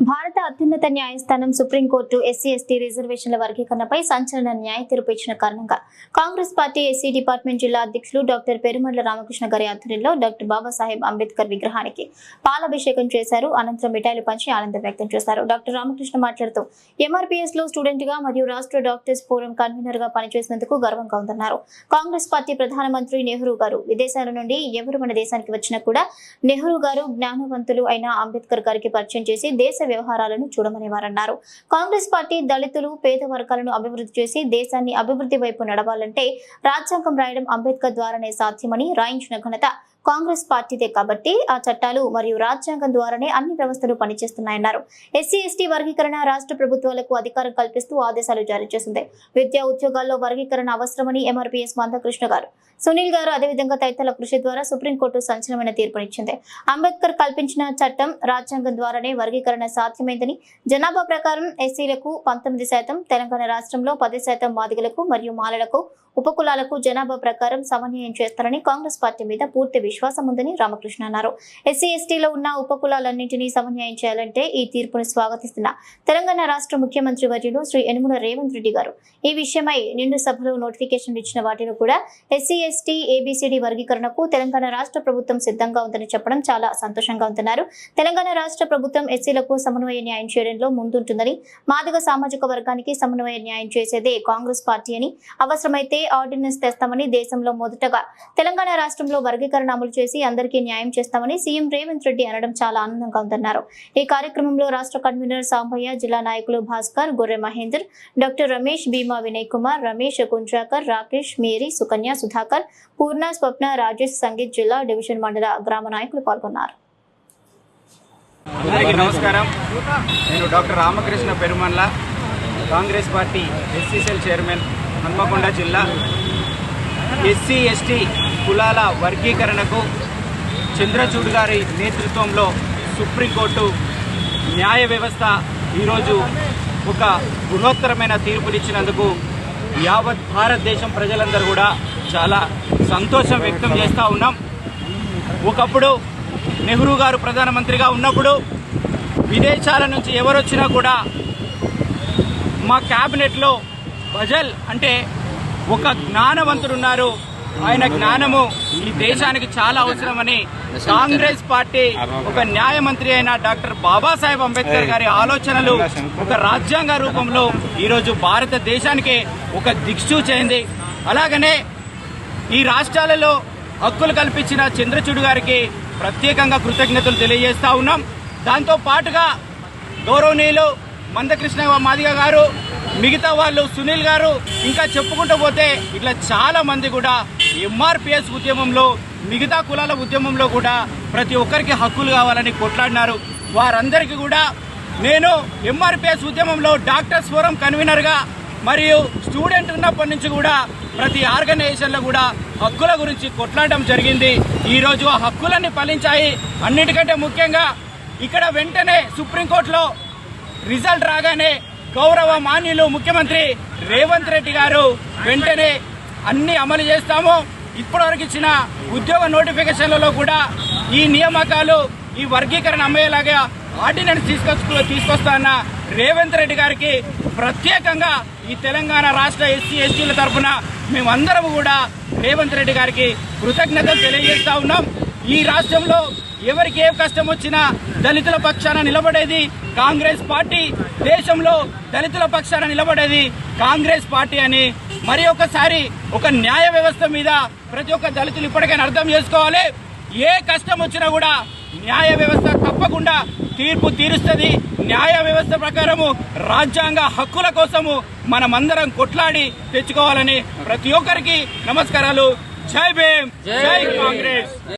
భారత అత్యున్నత న్యాయస్థానం సుప్రీంకోర్టు ఎస్సీ ఎస్టీ రిజర్వేషన్ల వర్గీకరణపై సంచలన న్యాయ తీర్పు ఇచ్చిన కారణంగా కాంగ్రెస్ పార్టీ ఎస్సీ డిపార్ట్మెంట్ జిల్లా అధ్యక్షులు డాక్టర్ పెరుమర్ల రామకృష్ణ గారి ఆధ్వర్యంలో డాక్టర్ బాబాసాహెబ్ అంబేద్కర్ విగ్రహానికి పాలాభిషేకం చేశారు. అనంతరం మిఠాయిలు పంచి ఆనందం వ్యక్తం చేశారు. డాక్టర్ రామకృష్ణ మాట్లాడుతూ ఎంఆర్పీఎస్లో స్టూడెంట్గా మరియు రాష్ట్ర డాక్టర్స్ ఫోరం కన్వీనర్గా పనిచేసినందుకు గర్వంగా ఉందన్నారు. కాంగ్రెస్ పార్టీ ప్రధానమంత్రి నెహ్రూ గారు విదేశాల నుండి ఎవరు మన దేశానికి వచ్చినా కూడా నెహ్రూ గారు జ్ఞానవంతులు అయిన అంబేద్కర్ గారికి పరిచయం చేసి దేశ వ్యవహారాలను చూడమనేవారన్నారు. కాంగ్రెస్ పార్టీ దళితులు పేద వర్గాలను అభివృద్ధి చేసి దేశాన్ని అభివృద్ధి వైపు నడవాలంటే రాజ్యాంగం రాయడం అంబేద్కర్ ద్వారానే సాధ్యమని రాయించిన ఘనత కాంగ్రెస్ పార్టీదే కాబట్టి ఆ చట్టాలు మరియు రాజ్యాంగం ద్వారానే అన్ని వ్యవస్థలు పనిచేస్తున్నాయన్నారు. ఎస్సీ ఎస్టీ వర్గీకరణ రాష్ట్ర ప్రభుత్వాలకు అధికారం కల్పిస్తూ ఆదేశాలు జారీ చేసింది. విద్యా ఉద్యోగాల్లో వర్గీకరణ అవసరమని ఎంఆర్పీఎస్ మందకృష్ణ గారు సునీల్ గారు అదేవిధంగా తదితరుల కృషి ద్వారా సుప్రీంకోర్టు సంచలనమైన తీర్పునిచ్చింది. అంబేద్కర్ కల్పించిన చట్టం రాజ్యాంగం ద్వారానే వర్గీకరణ సాధ్యమైందని జనాభా ప్రకారం ఎస్సీలకు పంతొమ్మిది శాతం తెలంగాణ రాష్ట్రంలో పది శాతం మాదిగలకు మరియు మాలలకు ఉపకులాలకు జనాభా ప్రకారం సమన్వయం చేస్తారని కాంగ్రెస్ పార్టీ మీద పూర్తి విశ్వాసం ఉందని రామకృష్ణ అన్నారు. ఎస్సీ ఎస్టీలో ఉన్న ఉపకులాలన్నింటినీ సమన్వయం చేయాలంటే ఈ తీర్పును స్వాగతిస్తున్న తెలంగాణ రాష్ట్ర ముఖ్యమంత్రి వర్యులు శ్రీ యనుమల రేవంత్ రెడ్డి గారు. ఈ విషయమై నిండు సభలో నోటిఫికేషన్ ఇచ్చిన వాటిలో కూడా ఎస్సీ ఎస్టీ ఏబిసిడి వర్గీకరణకు తెలంగాణ రాష్ట్ర ప్రభుత్వం సిద్ధంగా ఉందని చెప్పడం చాలా సంతోషంగా ఉందన్నారు. తెలంగాణ రాష్ట్ర ప్రభుత్వం ఎస్సీలకు సమన్వయ న్యాయం చేయడంలో ముందుంటుందని మాదిగ సామాజిక వర్గానికి సమన్వయ న్యాయం చేసేదే కాంగ్రెస్ పార్టీ అని అవసరమైతే ఆర్డినెన్స్ తెస్తామని దేశంలో మొదటగా తెలంగాణ రాష్ట్రంలో వర్గీకరణ అమలు చేసి అందరికీ న్యాయం చేస్తామని సీఎం రేవంత్ రెడ్డి అనడం చాలా ఆనందంగా ఉందన్నారు. ఈ కార్యక్రమంలో రాష్ట్ర కన్వీనర్ సాంబయ్య జిల్లా నాయకులు భాస్కర్ గొర్రె మహేందర్ డాక్టర్ రమేష్ భీమా వినయ్ కుమార్ రమేష్ కుంట్రాకర్ రాకేష్ మేరీ సుకన్య సుధాకర్ పూర్ణ స్వప్న రాజేష్ సంగీత్ జిల్లా డివిజన్ మండల గ్రామ నాయకులు పాల్గొన్నారు. అందరికీ నమస్కారం. నేను doctor Ramakrishna Perumalla Congress party SCCL chairman Hanamkonda జిల్లా. ఎస్సీ ఎస్టీ కులాల వర్గీకరణకు చంద్రచూడ్ గారి నేతృత్వంలో సుప్రీంకోర్టు న్యాయ వ్యవస్థ ఈరోజు ఒక బృహత్తరమైన తీర్పునిచ్చినందుకు యావత్ భారతదేశం ప్రజలందరూ కూడా చాలా సంతోషం వ్యక్తం చేస్తూ ఉన్నాం. ఒకప్పుడు నెహ్రూ గారు ప్రధానమంత్రిగా ఉన్నప్పుడు విదేశాల నుంచి ఎవరొచ్చినా కూడా మా క్యాబినెట్లో బజల్ అంటే ఒక జ్ఞానవంతుడున్నారు. ఆయన జ్ఞానము ఈ దేశానికి చాలా అవసరమని కాంగ్రెస్ పార్టీ ఒక న్యాయమంత్రి అయిన డాక్టర్ బాబాసాహెబ్ అంబేద్కర్ గారి ఆలోచనలు ఒక రాజ్యాంగ రూపంలో ఈరోజు భారతదేశానికి ఒక దిక్సూచైంది. అలాగనే ఈ రాష్ట్రాలలో హక్కులు కల్పించిన చంద్రచూడు గారికి ప్రత్యేకంగా కృతజ్ఞతలు తెలియజేస్తా ఉన్నాం. దాంతో పాటుగా గౌరవనీయులు మందకృష్ణ మాదిగ గారు మిగతా వాళ్ళు సునీల్ గారు ఇంకా చెప్పుకుంటూ పోతే ఇట్లా చాలా మంది కూడా ఎంఆర్పిఎస్ ఉద్యమంలో మిగతా కులాల ఉద్యమంలో కూడా ప్రతి ఒక్కరికి హక్కులు కావాలని కొట్లాడినారు. వారందరికీ కూడా నేను ఎంఆర్పిఎస్ ఉద్యమంలో డాక్టర్స్ ఫోరం కన్వీనర్గా మరియు స్టూడెంట్ ఉన్నప్పటి నుంచి కూడా ప్రతి ఆర్గనైజేషన్లో కూడా హక్కుల గురించి కొట్లాడడం జరిగింది. ఈరోజు ఆ హక్కులన్నీ ఫలించాయి. అన్నిటికంటే ముఖ్యంగా ఇక్కడ వెంటనే సుప్రీంకోర్టులో రిజల్ట్ రాగానే గౌరవ మాన్యులు ముఖ్యమంత్రి రేవంత్ రెడ్డి గారు వెంటనే అన్ని అమలు చేస్తాము. ఇప్పటివరకు ఇచ్చిన ఉద్యోగ నోటిఫికేషన్లలో కూడా ఈ నియామకాలు ఈ వర్గీకరణ అమ్మేలాగా ఆర్డినెన్స్ తీసుకొచ్చు తీసుకొస్తానన్న రేవంత్ రెడ్డి గారికి ప్రత్యేకంగా ఈ తెలంగాణ రాష్ట్ర ఎస్సీ ఎస్టీల తరఫున మేమందరం కూడా రేవంత్ రెడ్డి గారికి కృతజ్ఞతలు తెలియజేస్తా ఉన్నాం. ఈ రాష్ట్రంలో ఎవరికి ఏ కష్టం వచ్చినా దళితుల పక్షాన నిలబడేది కాంగ్రెస్ పార్టీ. దేశంలో దళితుల పక్షాన నిలబడేది కాంగ్రెస్ పార్టీ అని మరి ఒకసారి ఒక న్యాయ వ్యవస్థ మీద ప్రతి ఒక్క దళితులు ఇప్పటికైనా అర్థం చేసుకోవాలి. ఏ కష్టం వచ్చినా కూడా న్యాయ వ్యవస్థ తప్పకుండా తీర్పు తీరుస్తుంది. న్యాయ వ్యవస్థ ప్రకారము రాజ్యాంగ హక్కుల కోసము మనమందరం కొట్లాడి తెచ్చుకోవాలని ప్రతి ఒక్కరికి నమస్కారాలు. జై భీమ్. జై కాంగ్రెస్.